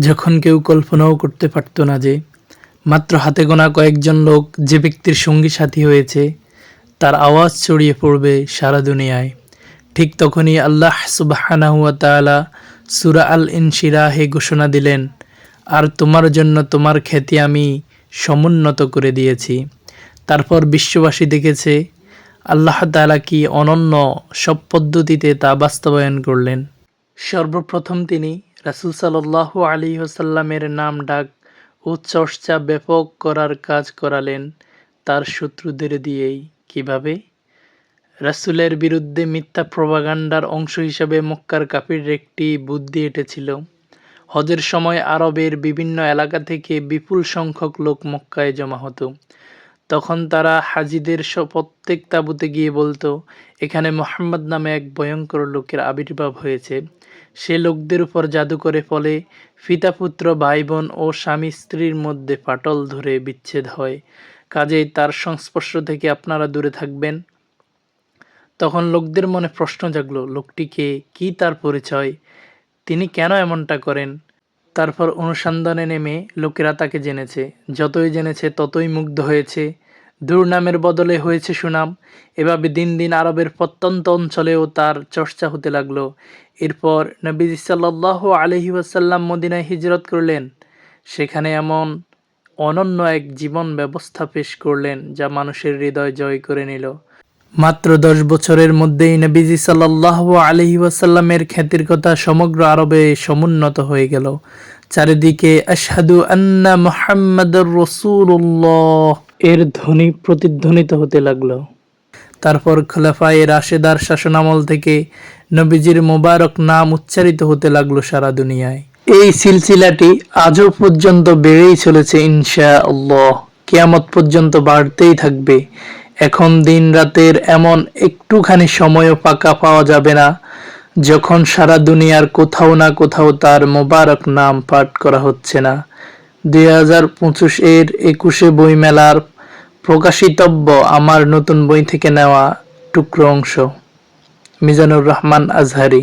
যখন কেউ কল্পনাও করতে পারত না যে, মাত্র হাতে গোনা কয়েকজন লোক যে ব্যক্তির সঙ্গী সাথী হয়েছে, তার আওয়াজ ছড়িয়ে পড়বে সারা দুনিয়ায়। ঠিক তখনই আল্লাহ সুবাহানাহুয়া তাআলা সুরা আল ইনশিরাহে ঘোষণা দিলেন, আর তোমার জন্য তোমার খ্যাতি আমি সমুন্নত করে দিয়েছি। তারপর বিশ্ববাসী দেখেছে, আল্লাহ তাআলা কি অনন্য সব পদ্ধতিতে তা বাস্তবায়ন করলেন। সর্বপ্রথম তিনি রাসুল সাল্লাহ আলী হোসাল্লামের নাম ডাক ও চর্চা ব্যাপক করার কাজ করালেন তার শত্রুদের দিয়েই। কীভাবে? রাসুলের বিরুদ্ধে মিথ্যা প্রভাগান্ডার অংশ হিসাবে মক্কার কাপির একটি বুদ্ধি এঁটেছিল। হজের সময় আরবের বিভিন্ন এলাকা থেকে বিপুল সংখ্যক লোক মক্কায় জমা হতো। তখন তারা হাজিদের প্রত্যেক তাঁবুতে গিয়ে বলতো, এখানে মোহাম্মদ নামে এক ভয়ঙ্কর লোকের আবির্ভাব হয়েছে। সে লোকদের উপর জাদু করে ফলে পিতাপুত্র ভাই বোন ও স্বামী স্ত্রীর মধ্যে ফাটল ধরে বিচ্ছেদ হয়। কাজেই তার সংস্পর্শ থেকে আপনারা দূরে থাকবেন। তখন লোকদের মনে প্রশ্ন জাগলো, লোকটিকে কি তার পরিচয়? তিনি কেন এমনটা করেন? তারপর অনুসন্ধানে নেমে লোকেরা তাকে জেনেছে। যতই জেনেছে, ততই মুগ্ধ হয়েছে। দুর্নামের বদলে হয়েছে সুনাম। এভাবে দিন দিন আরবের প্রত্যন্ত অঞ্চলেও তার চর্চা হতে লাগল। এরপর নবীজ সাল্লাহ আলহি ওয়াসাল্লাম মদিনায় হিজরত করলেন। সেখানে এমন অনন্য এক জীবন ব্যবস্থা পেশ করলেন যা মানুষের হৃদয় জয় করে নিল। মাত্র দশ বছরের মধ্যেই নবীজি সাল্লাহ আলহি ওয়াসাল্লামের খ্যাতির কথা সমগ্র আরবে সমুন্নত হয়ে গেল। চারিদিকে আশহাদু আন্না মোহাম্মদ রসুল্লাহ এর ধ্বনি প্রতিধ্বনিত হতে লাগল। তারপর খোলাফায়ে রাশেদার শাসনামল থেকে নবীজির মোবারক নাম উচ্চারিত হতে লাগল সারা দুনিয়ায়। এই সিলসিলাটি আজও পর্যন্ত বেড়েই চলেছে ইনশা আল্লাহ কিয়ামত পর্যন্ত বাড়তেই থাকবে। এখন দিন রাতের এমন একটুখানি সময়ও পাকা পাওয়া যাবে না, যখন সারা দুনিয়ার কোথাও না কোথাও তার মোবারক নাম পাঠ করা হচ্ছে না। দুই হাজার পঁচিশ এর একুশে বইমেলার প্রকাশিতব্য আমার নতুন বই থেকে নেওয়া টুকরো অংশ। মিজানুর রহমান আজহারি।